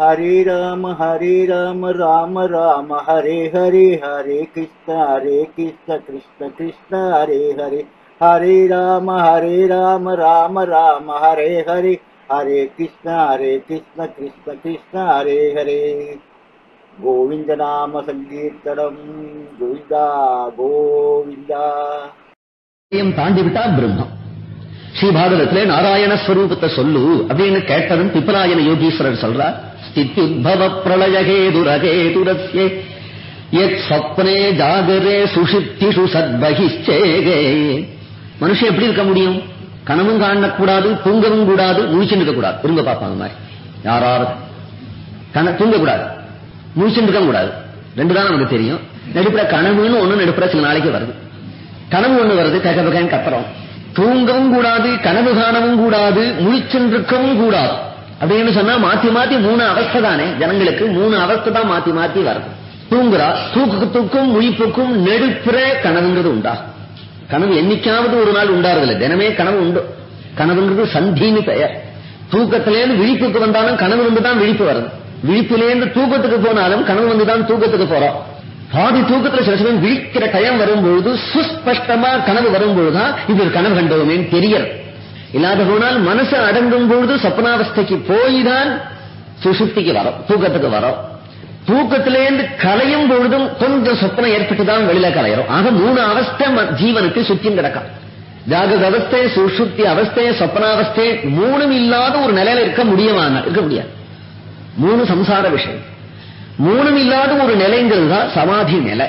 ஹரே ராம ஹரே ராம ராம ராம ஹரே ஹரே ஹரே கிருஷ்ண ஹரே கிருஷ்ண கிருஷ்ண கிருஷ்ண ஹரே ஹரே. ஹரே ராம ஹரே ராம ராம ராம ஹரே ஹரே. ஹரே கிருஷ்ண ஹரே கிருஷ்ண கிருஷ்ண கிருஷ்ண ஹரே ஹரே. கோவிந்த நாம சங்கீர்த்தனம். கோவிந்தா கோவிந்தா. தாண்டி விட்டா பிரம்மம் ஸ்ரீபாகவத்திலே நாராயண ஸ்வரூபத்தை சொல்லு அப்படின்னு கேட்டதும் பிப்பலாயன யோகீஸ்வரர் சொல்றார். ஸ்தித்யுத்பவ பிரளயகேதுரகேதுரஸ்யே யத் சொப்னே ஜாகரே சுஷிப்திஷு சத்பகிச்சேகே மனுஷன் எப்படி இருக்க முடியும்? கனவும் காணக்கூடாது தூங்கவும் கூடாது முழிச்சுட்டு இருக்க கூடாது திரும்ப பார்ப்பாங்க மாதிரி. யாராவது. கன தூங்கக்கூடாது. முழிச்சுட்டு இருக்க கூடாது. ரெண்டு தான் நமக்கு தெரியும். நடுப்புற கனவுன்னு ஒண்ணு நடுப்புற சில நாளைக்கு வருது. கனவு ஒண்ணு வருது கக கத்துறோம். தூங்கவும் கூடாது கனவு காணவும் கூடாது முழிச்சென்றிருக்கவும் கூடாது. அப்படின்னு சொன்னா மாத்தி மாத்தி மூணு அவஸ்தை தானே. ஜனங்களுக்கு மூணு அவஸ்தை தான் மாத்தி மாத்தி வருது. தூங்குறா தூக்கத்துக்கும் முழிப்புக்கும் நெடுப்புற கனவுங்கிறது உண்டா? கனவு என்னைக்காவது ஒரு நாள் உண்டாருதில்ல தினமே கனவு உண்டு. கனவுங்கிறது சந்தின்னு பெயர். தூக்கத்திலேருந்து விழிப்புக்கு வந்தாலும் கனவு வந்து தான் விழிப்பு வருது. விழிப்பிலேருந்து தூக்கத்துக்கு போனாலும் கனவு வந்து தான் தூக்கத்துக்கு போறோம். பாதி தூக்கத்துல சில சமயம் விழிக்கிற டயம் வரும்பொழுது சுஸ்பஷ்டமா கனவு வரும்பொழுதுதான் இது ஒரு கனவு கண்டோமேன்னு தெரியறது இல்லாத போனால் மனசு அடங்கும் பொழுது சப்னாவஸ்தைக்கு போய் தான் சுசுப்திக்கு வரோம் தூக்கத்துக்கு வரோம். தூக்கத்திலேருந்து கலையும் பொழுதும் கொஞ்சம் சொப்பனம் ஏற்பட்டு தான் வெளியில கலையிறோம். ஆக மூணு அவஸ்தை ஜீவனுக்கு சுத்தியும் கிடக்கும். ஜாகிரத அவஸ்தை சுசுப்தி அவஸ்தை சொப்பனாவஸ்தை மூணும் இல்லாத ஒரு நிலையில இருக்க முடியுமா இருக்க முடியாது. மூணு சம்சார விஷயம். மூணும் இல்லாத ஒரு நிலைங்கிறது தான் சமாதி நிலை.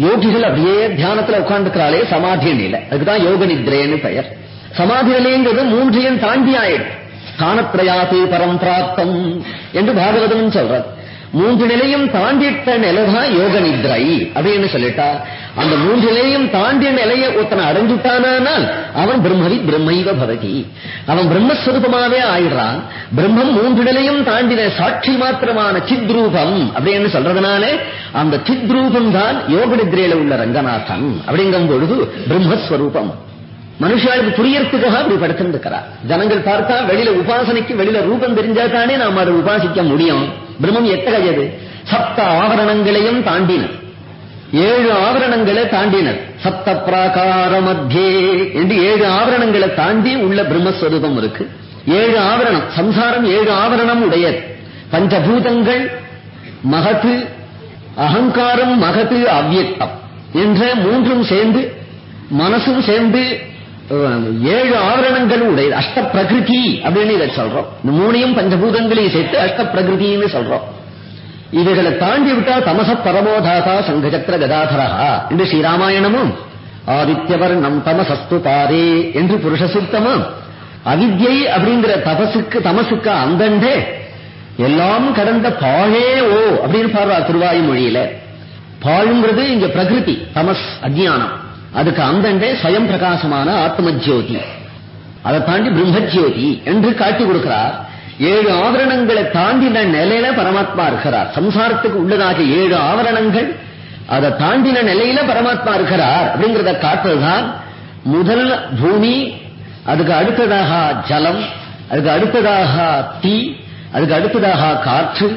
யோகிகள் அப்படியே தியானத்துல உட்கார்ந்துக்கிறாளே சமாதி நிலை. அதுக்குதான் யோக நித்ரேன்னு பெயர். சமாதி நிலைங்கிறது மூன்றையும் தாண்டி ஆயிடும் ஸ்தானத்ரயாதி பரம் பிராப்தம் என்று பாகவதம் சொல்றது. மூன்று நிலையும் தாண்டிட்ட நிலைதான் யோக நித்ரை அப்படின்னு சொல்லிட்டா? அந்த மூன்று நிலையும் தாண்டிய நிலையை ஒருத்தனை அடைஞ்சுட்டானால் அவன் பிரம்மதி பிரம்மைவ பவதி. அவன் பிரம்மஸ்வரூபமாவே ஆயிடுறான். பிரம்மம் மூன்று நிலையும் தாண்டின சாட்சி மாத்திரமான சித்ரூபம். அப்படின்னு சொல்றதுனாலே அந்த சித்ரூபம் தான் யோக நித்ரையில உள்ள ரங்கநாதன். அப்படிங்கும் பொழுது பிரம்மஸ்வரூபம். மனுஷாளுக்கு புரியறதுக்காக அப்படி படுத்திருக்கிறார் ஜனங்கள் பார்த்தா வெளியில உபாசனைக்கு வெளியில ரூபம் தெரிஞ்சா தானே நாம் அதை உபாசிக்க முடியும். பிரம்மம் எத்தகையது? சப்த ஆவரணங்களையும் தாண்டினர். ஏழு ஆவரணங்களை தாண்டினர். சப்த பிராகார மத்தியே என்று ஏழு ஆவரணங்களை தாண்டி உள்ள பிரம்மஸ்வரூபம் இருக்கு. ஏழு ஆவரணம் சம்சாரம் ஏழு ஆவரணம் உடையது. பஞ்சபூதங்கள் மகத்து அகங்காரம் மகத்து அவ்யக்தம் என்ற மூன்றும் சேர்ந்து மனசும் சேர்ந்து ஏழு ஆவரணங்கள் உடையது. அஷ்ட பிரகிருதி அப்படின்னு இதை சொல்றோம். இந்த மூணையும் பஞ்சபூதங்களையும் சேர்த்து அஷ்ட பிரகிருத்தின்னு சொல்றோம். இவைகளை தாண்டி விட்டா தமச பரமோதாதா சங்கச்சக்கர கதாதரா என்று ஸ்ரீராமாயணமும் ஆதித்யவர்ணம் தமசஸ்து பாரே என்று புருஷ சுத்தமும் அவித்யை அப்படிங்கிற தபசுக்கு தமசுக்கு அந்தண்டே எல்லாம் கடந்த பாழே ஓ அப்படின்னு பாடுறா திருவாயு மொழியில பாழுங்கிறது இங்க பிரகிருதி தமஸ் அஜ்ஞானம். அதுக்கு அந்தண்டே சுயம் பிரகாசமான ஆத்ம ஜோதி அதை தாண்டி பிரம்மஜோதி என்று காட்டி கொடுக்கிறார். ஏழு ஆவரணங்களை தாண்டின நிலையில பரமாத்மா இருக்கிறார். சம்சாரத்துக்கு உள்ளதாக ஏழு ஆவரணங்கள் அதை தாண்டின நிலையில பரமாத்மா இருக்கிறார் அப்படிங்கிறத காட்டுறதுதான் முதல் பூமி அதுக்கு அடுத்ததாக ஜலம் அதுக்கு அடுத்ததாக தீ அதுக்கு அடுத்ததாக காற்று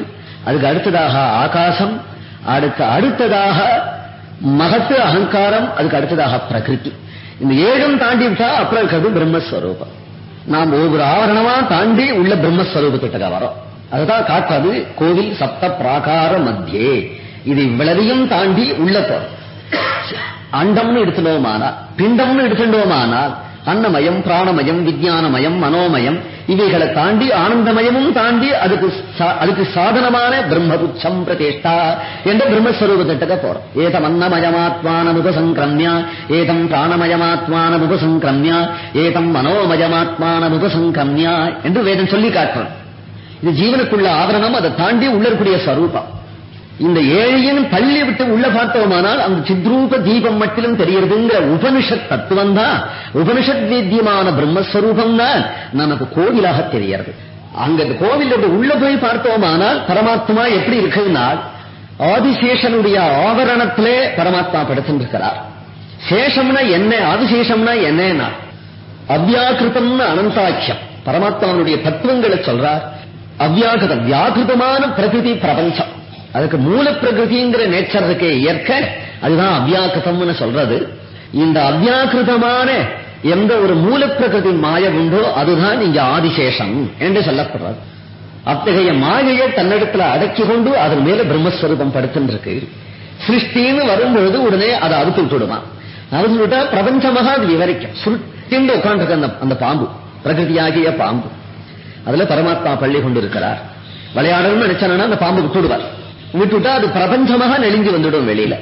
அதுக்கு அடுத்ததாக ஆகாசம் அடுத்து அடுத்ததாக மகத்து அகங்காரம் அதுக்கு அடுத்ததாக பிரகிருதி. இந்த ஏழும் தாண்டி விட்டா அப்புறம் இருக்கிறது பிரம்மஸ்வரூபம். நாம் ஒவ்வொரு ஆவரணமா தாண்டி உள்ள பிரம்மஸ்வரூபத்திட்ட வரோம். அதுதான் காட்டுறது கோவில் சப்த பிராகார மத்தியே. இது இவ்வளவையும் தாண்டி உள்ள போறோம். அண்டம்னு எடுத்துட்டோமானால் பிண்டம்னு எடுத்துட்டோமானால் அன்னமயம் பிராணமயம் விஜயானமயம் மனோமயம் இவைகளை தாண்டி ஆனந்தமயமும் தாண்டி அதுக்கு அதுக்கு சாதனமான பிரம்மபுச்சம் பிரதிஷ்டா என்ற பிரம்மஸ்வரூபத்திட்டக்க போறோம். ஏதம் அன்னமயமாத்மான உபசங்கிரமியா ஏதம் பிராணமயமாத்மான உபசங்கிரமியா ஏதம் மனோமயமாத்மான உபசங்கிரமியா என்று வேதம் சொல்லி காட்டுறோம். இது ஜீவனுக்குள்ள ஆவரணம் அதை தாண்டி உள்ள இருக்கக்கூடிய ஸ்வரூபம். இந்த ஏழையின் பள்ளி விட்டு உள்ள பார்த்தோமானால் அந்த சித்ரூப தீபம் மட்டிலும் தெரியறதுங்கிற உபனிஷத் தத்துவம் தான். உபனிஷத் வேத்தியமான பிரம்மஸ்வரூபம் தான். நமக்கு கோவிலாக தெரியறது அங்க இந்த கோவில் உள்ள போய் பார்த்தோமானால் பரமாத்மா எப்படி இருக்குன்னா ஆதிசேஷனுடைய ஆவரணத்திலே பரமாத்மா படுத்திருக்கிறார். சேஷம்னா என்ன ஆதிசேஷம்னா என்னன்னா அவ்யாக்கிருதம்னு அனந்தாக்கியம் பரமாத்மாவுடைய தத்துவங்களை சொல்றார். அவ்யாகிருதம் வியாகிருதமான பிரகிருதி பிரபஞ்சம். அதுக்கு மூல பிரகிருதிங்கிற நேச்சர் இருக்கே இயற்க. அதுதான் அவ்யாக்கிருதம்னு சொல்றது. இந்த அவ்யாக்கிருதமான எந்த ஒரு மூல பிரகிருதி மாய உண்டோ அதுதான் இங்க ஆதிசேஷம் என்று சொல்லப்படுறது. அத்தகைய மாயையை தன்னிடத்துல அடக்கி கொண்டு அதன் மேல பிரம்மஸ்வரூபம் படுத்துருக்கு சிருஷ்டின்னு வரும்பொழுது உடனே அதை அறுத்து விட்டுடுவான் அறுத்து விட்டா பிரபஞ்சமாக அது விவரிக்கும். சுருட்டின்னு உட்காந்துருக்க அந்த அந்த பாம்பு பிரகிருதியாகிய பாம்பு. அதுல பரமாத்மா பள்ளி கொண்டு இருக்கிறார். விளையாடணும்னு நினைச்சானா அந்த பாம்பு விட்டுடுவார். விட்டுட்டா அது பிரபஞ்சமாக நெளிஞ்சு வந்துடும் வெளியில.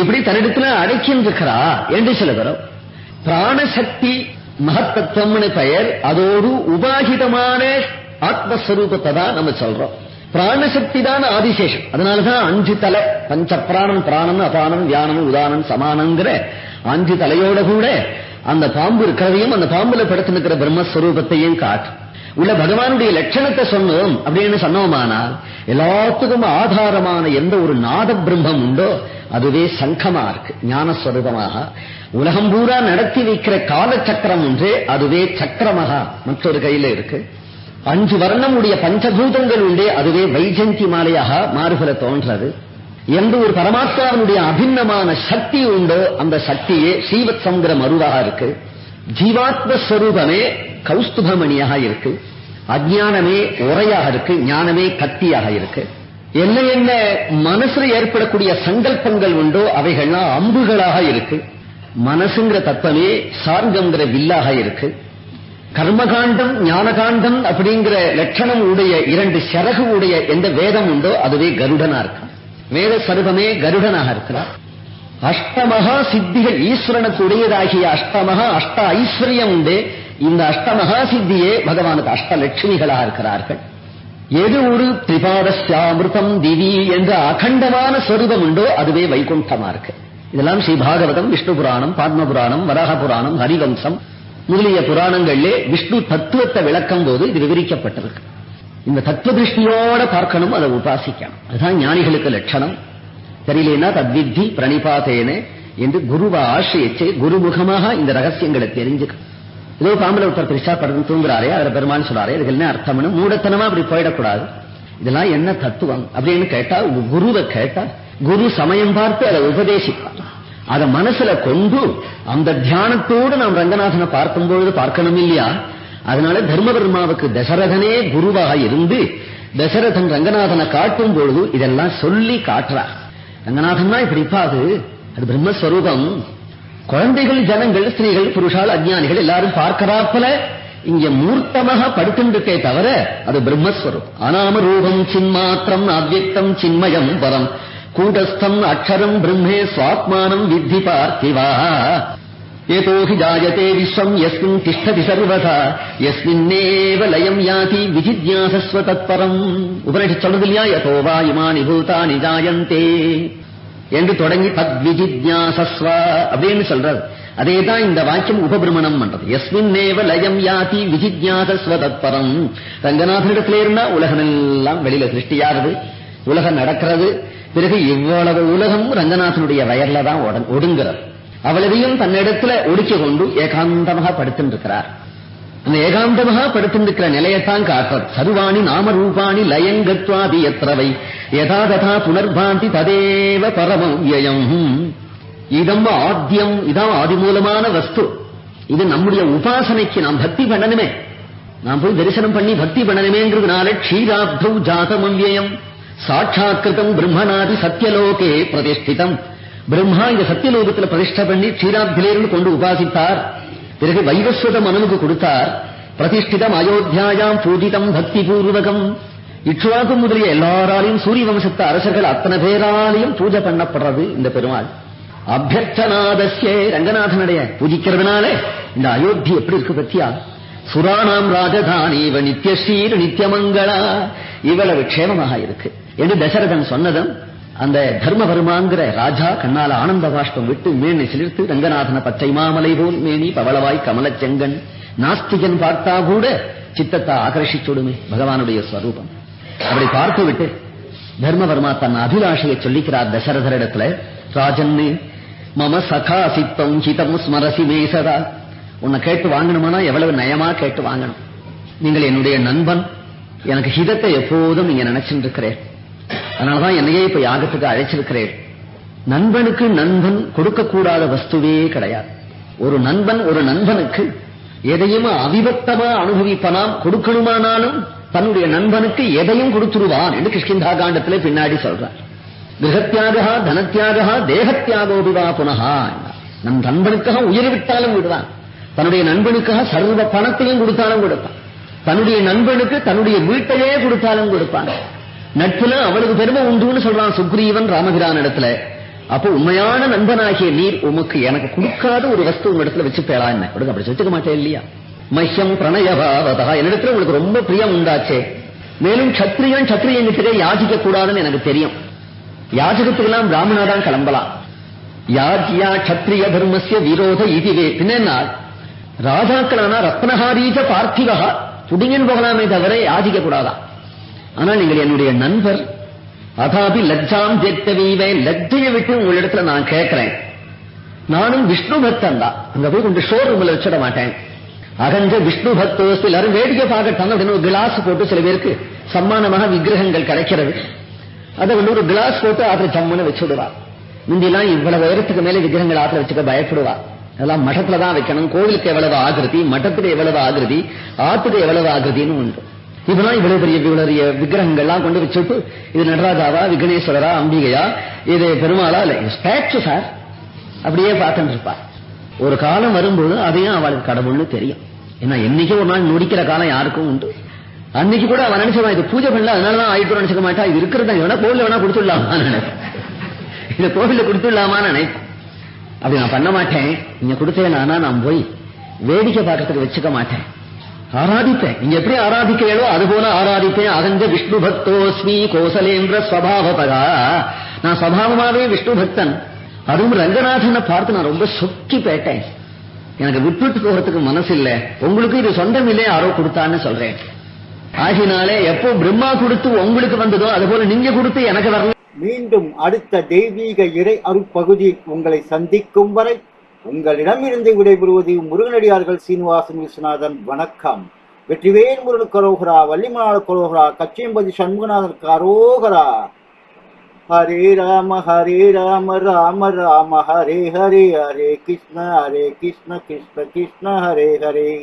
இப்படி தன்னிடத்துல அடைக்கின்றிருக்கிறா என்று சில வரும் பிராணசக்தி மகத்தத்துவம்னு பெயர் அதோடு உபாகிதமான ஆத்மஸ்வரூபத்தை தான் நம்ம சொல்றோம். பிராணசக்தி தான் ஆதிசேஷம். அதனாலதான் அஞ்சு தலை பஞ்ச பிராணம் பிராணம் அபானம் தியானம் உதானம் சமானங்கிற அஞ்சு தலையோட கூட அந்த பாம்பு இருக்கிறதையும் அந்த பாம்புல படுத்து நிற்கிற பிரம்மஸ்வரூபத்தையும் காட்டும். உள்ள பகவானுடைய லட்சணத்தை சொன்னோம் அப்படின்னு சொன்னோமானால் எல்லாத்துக்கும் ஆதாரமான எந்த ஒரு நாத பிரம்மம் உண்டோ அதுவே சங்கமா இருக்கு ஞானஸ்வரூபமாக. உலகம் பூரா நடத்தி வைக்கிற கால சக்கரம் அதுவே சக்கரமாக மற்றொரு கையில இருக்கு. அஞ்சு வர்ணம் உடைய பஞ்சபூதங்கள் உண்டே அதுவே வைஜந்தி மாலையாக மாறுபல தோன்றது. எந்த ஒரு பரமாத்மாவினுடைய அபிண்ணமான சக்தி உண்டோ அந்த சக்தியே ஸ்ரீவத்சங்கிற மருவாக இருக்கு. ஜீவாத்ம ஸ்வரூபமே கௌஸ்துபமணியாக இருக்கு. அஜானமே உரையாக இருக்கு ஞானமே கத்தியாக இருக்கு. என்ன என்ன மனசுல ஏற்படக்கூடிய சங்கல்பங்கள் உண்டோ அவைகள்லாம் அம்புகளாக இருக்கு. மனசுங்கிற தத்துவமே சார்கங்கிற வில்லாக இருக்கு. கர்மகாண்டம் ஞானகாண்டம் அப்படிங்கிற லட்சணம் உடைய இரண்டு சரகு உடைய எந்த வேதம் உண்டோ அதுவே கருடனா இருக்கான் வேத சருபமே கருடனாக இருக்கிறார் அஷ்டமகா சித்திகள் ஈஸ்வரனுக்கு உடையதாகிய அஷ்டமகா அஷ்ட ஐஸ்வர்யம் உண்டு. இந்த அஷ்டமகா சித்தியே பகவானுக்கு அஷ்டலட்சுமிகளா இருக்கிறார்கள். எது ஒரு திரிபாதஸ்யாமிருதம் திவி என்ற அகண்டமான ஸ்வரூபம் உண்டோ அதுவே வைகுண்டமா இருக்கு. இதெல்லாம் ஸ்ரீ பாகவதம் விஷ்ணு புராணம் பத்ம புராணம் வராக புராணம் ஹரிவம்சம் முதலிய புராணங்களிலே விஷ்ணு தத்துவத்தை விளக்கும் போது இது விவரிக்கப்பட்டிருக்கு. இந்த தத்துவ திருஷ்டியோட பார்க்கணும் அதை உபாசிக்கணும். அதுதான் ஞானிகளுக்கு லட்சணம். தெரியலனா தத்வித்தி பிரணிபாதேனே என்று குருவை ஆசிரியச்சு குருமுகமாக இந்த ரகசியங்களை தெரிஞ்சுக்கணும். ஏதோ பாம்பல ஒருத்தர் திருஷ்டா படுத்து தூங்குறாரே அதில் பெருமான்னு சொல்றாரே இதுக்கு என்ன அர்த்தம்னு மூடத்தனமா அப்படி போயிடக்கூடாது. இதெல்லாம் என்ன தத்துவம் அப்படின்னு கேட்டா குருவை கேட்டா குரு சமயம் பார்த்து அதை உபதேசிப்பார். அதை மனசுல கொண்டு அந்த தியானத்தோடு நாம் ரங்கநாதனை பார்க்கும் பொழுது பார்க்கணும் இல்லையா? அதனால தர்மபெருமாவுக்கு தசரதனே குருவாக இருந்து தசரதன் ரங்கநாதனை காட்டும் பொழுது இதெல்லாம் சொல்லி காட்டுறார். ரங்கநாதன்னா இப்படி இப்பாது அது பிரம்மஸ்வரூபம். குழந்தைகள் ஜனங்கள் ஸ்திரீகள் புருஷால் அஜ்ஞானிகள் எல்லாரும் பார்க்கிறாப்பல. இங்க மூர்த்தமாக படுத்துட்டே தவிர அது பிரம்மஸ்வரூபம். அனாம ரூபம் சின்மாத்திரம் அவ்யக்தம் சின்மயம் பரம் கூடஸ்தம் அக்ஷரம் பிரம்மே சுவாத்மானம் வித்தி பார்த்திவா. ஏதோ ஹி ஜாயத்தே விஸ்வம் எஸ்மின் திஷ்டதி சர்வதா. எஸ்மின்னேவ லயம் யாதி விஜித்யாசஸ்வ தத்பரம். உபனிஷத் சொல்றது இல்லையா யதோ வா இமானி பூதானி ஜாயந்தே. என்று தொடங்கி தத் அப்படின்னு சொல்றாரு. சொல்றது அதேதான் இந்த வாக்கியம் உபபிரமணம் பண்றது. எஸ்மின்னேவ லயம் யாதி விஜிஜாசஸ்வ தத்பரம். ரங்கநாதனிடத்திலே இருந்தா உலகம் எல்லாம் வெளியில சிருஷ்டியாகுது உலகம் நடக்கிறது. பிறகு இவ்வளவு உலகம் ரங்கநாதனுடைய வயர்ல தான் ஒட- அவ்வளவையும் தன்னிடத்துல ஒடுக்கி கொண்டு ஏகாந்தமாக படுத்திருக்கிறார் அந்த ஏகாந்தமாக படுத்திருக்கிற நிலையத்தான் காட்டுறது சர்வாணி நாம ரூபாணி லயங்கத்வாதி எத்திரவை. யதா ததா புனர்பாந்தி ததேவ பரமம் வியம் இதம் ஆத்தியம் இதான் ஆதிமூலமான வஸ்து. இது நம்முடைய உபாசனைக்கு நாம் பக்தி பண்ணணுமே. நாம் போய் தரிசனம் பண்ணி பக்தி பண்ணணுமேங்கிறதுனால க்ஷீராப்தௌ ஜாதமவ்யயம். சாட்சாத்கிருதம் பிரம்மநாதி சத்தியலோகே பிரதிஷ்டிதம். பிரம்மா இந்த சத்தியலோகத்தில் பிரதிஷ்ட பண்ணி க்ஷீராப்திலேருந்து கொண்டு உபாசித்தார். பிறகு வைவஸ்வத மனுவுக்கு கொடுத்தார். பிரதிஷ்டிதம் அயோத்தியாயாம் பூஜிதம் பக்தி பூர்வகம் இக்ஷுவாக்கு முதலிய எல்லாராலையும் சூரிய வம்சத்த அரசர்கள் அத்தனை பேராலையும் பூஜை பண்ணப்படுறது இந்த பெருமாள். அபியர்த்தநாதஸ்யே ரங்கநாதனுடைய பூஜிக்கிறதுனால இந்த அயோத்தி எப்படி இருக்கு பத்தியா? சுராணாம் ராஜதானி இவ நித்யஸ்ரீர் நித்தியமங்களா இவ்வளவு க்ஷேமமாக இருக்கு. என்று தசரதன் சொன்னதும் அந்த தர்மபர்மாங்கிற ராஜா கண்ணால ஆனந்த பாஷ்பம் விட்டு மேனை சிலிர்த்து ரங்கநாதன பச்சை மாமலை போல் மேனி பவளவாய் கமலச் செங்கன் நாஸ்திகன் பார்த்தா கூட சித்தத்தை ஆகர்ஷிச்சுடுமே பகவானுடைய ஸ்வரூபம். அப்படி பார்த்து விட்டு தர்மவர்மா தன் அபிலாஷையை சொல்லிக்கிறார் தசரதரிடத்துல ராஜன்னு மம சகா சித்தம் ஹிதம் ஸ்மரசி மேசதா உன்னை கேட்டு வாங்கணுமானா எவ்வளவு நயமா கேட்டு வாங்கணும். நீங்கள் என்னுடைய நண்பன் எனக்கு ஹிதத்தை எப்போதும் நீங்க நினைச்சுட்டு இருக்கிறேன் அதனாலதான் என்னையே இப்ப யாகத்துக்கு அழைச்சிருக்கிறேன். நண்பனுக்கு நண்பன் கொடுக்கக்கூடாத வஸ்துவே கிடையாது. ஒரு நண்பன் ஒரு நண்பனுக்கு எதையும் அவிபக்தமா அனுபவிப்பனாம் கொடுக்கணுமானாலும் தன்னுடைய நண்பனுக்கு எதையும் கொடுத்துருவான் என்று கிருஷ்கிந்தா காண்டத்திலே பின்னாடி சொல்றார். கிரகத்தியாகா தனத்தியாகா தேகத்தியாகோபிவா புனகா நம் நண்பனுக்காக உயிர் விட்டாலும் விடுவான். தன்னுடைய நண்பனுக்காக சர்வ பணத்தையும் கொடுத்தாலும் கொடுப்பான். தன்னுடைய நண்பனுக்கு தன்னுடைய வீட்டையே கொடுத்தாலும் கொடுப்பான். நட்புல அவளுக்கு பெருமை உண்டுன்னு சொல்றான் சுக்ரீவன் ராமபிரான் இடத்துல. அப்போ உண்மையான நண்பனாகிய நீர் உமக்கு எனக்கு கொடுக்காத ஒரு வஸ்து உங்க இடத்துல வச்சுப்பேளா என்ன? கொடுக்க அப்படி சொல்லிக்க மாட்டேன் இல்லையா? மஹ்யம் பிரணயபாவதா என்னிடத்துல உங்களுக்கு ரொம்ப பிரியம் உண்டாச்சே. மேலும் சத்திரியன் சத்திரியன் கிட்டே யாசிக்க கூடாதுன்னு எனக்கு தெரியும். யாஜகத்துக்கெல்லாம் பிராமணா தான் கிளம்பலாம். யாஜியா சத்திரிய தர்மசிய விரோத இதுவே. பின்னா ராஜாக்களானா ரத்னஹாரீஜ பார்த்திவகா புடிங்கன் போகலாமே தவிர யாசிக்க கூடாதான் ஆனால் நீங்கள் என்னுடைய நண்பர். அதாபி லஜ்ஜாம் ஜெத்தவீவே லஜ்ஜையை விட்டு உங்களிடத்துல நான் கேட்கிறேன். நானும் விஷ்ணு பக்தன் தான். அங்க போய் கொஞ்சம் ஷோரூம்ல வச்சிட மாட்டேன். அகஞ்ச விஷ்ணு பக்தோ எல்லாரும் வேடிக்கை பார்க்கட்டாங்க அப்படின்னு ஒரு கிளாஸ் போட்டு சில பேருக்கு சம்மானமாக விக்கிரகங்கள் கிடைக்கிறது. அதை வந்து ஒரு கிளாஸ் போட்டு ஆத்திர ஜம்முன்னு வச்சுடுவா. முந்திலாம் இவ்வளவு உயரத்துக்கு மேல விக்கிரகங்கள் ஆத்திர வச்சுக்க பயப்படுவா. அதெல்லாம் மட்டத்துல தான் வைக்கணும். கோவிலுக்கு எவ்வளவு ஆகிருதி மட்டத்துக்கு எவ்வளவு ஆகிருதி ஆத்துக்கு எவ்வளவு ஆகிருதின்னு உண்டு. இதெல்லாம் இவ்வளவு பெரிய இவ்வளவு பெரிய விக்கிரகங்கள்லாம் கொண்டு வச்சுட்டு இது நடராஜாவா விக்னேஸ்வரரா அம்பிகையா இது பெருமாளா இல்ல ஸ்டாச்சு சார் அப்படியே பார்த்துட்டு இருப்பா ஒரு காலம் வரும்போது அதையும் அவளுக்கு கடவுள்னு தெரியும். ஏன்னா என்னைக்கு ஒரு நாள் நொடிக்கிற காலம் யாருக்கும் உண்டு. அன்னைக்கு கூட அவன் நினைச்சவன் இது பூஜை பண்ணல அதனாலதான் ஆயிட்டு நினைச்சுக்க மாட்டா. இது இருக்கிறத வேணா கோவில் வேணா கொடுத்துடலாமா நினைப்பேன். இந்த கோவில கொடுத்துடலாமான்னு நினைப்பேன். அப்படி நான் பண்ண மாட்டேன். நீங்க நானா நான் போய் வேடிக்கை பார்க்கறதுக்கு வச்சுக்க மாட்டேன். ஆராதிப்பேன் நீங்க எப்படி ஆராதிக்கிறீங்களோ அது போல ஆராதிப்பேன். அகஞ்ச விஷ்ணு பக்தோஸ்மி கோசலேந்திர ஸ்வபாவதா நான் சபாவமாவே விஷ்ணு பக்தன். அதுவும் ரங்கநாதனை பார்த்து நான் ரொம்ப சொக்கி போயிட்டேன் எனக்கு விட்டுட்டு போகிறதுக்கு மனசு இல்ல உங்களுக்கு இது சொந்தம் இல்லையே யாரோ கொடுத்தான்னு சொல்றேன். ஆகினாலே எப்போ பிரம்மா கொடுத்து உங்களுக்கு வந்ததோ அது போல நீங்க கொடுத்து எனக்கு வரல. மீண்டும் அடுத்த தெய்வீக இறை அருப்பகுதி உங்களை சந்திக்கும் வரை உங்களிடமிருந்து விடைபெறுவது முருகனடியார்கள் சீனிவாசன் விஸ்வநாதன். வணக்கம். வெற்றிவேல் முருகன் கரோகரா வள்ளிமலாள கரோகரா கச்சியம்பதி சண்முகநாதன் கரோகரா. ஹரே ராம ஹரே ராம ராம ராம ஹரே ஹரே ஹரே கிருஷ்ண ஹரே கிருஷ்ண கிருஷ்ண கிருஷ்ண ஹரே ஹரே.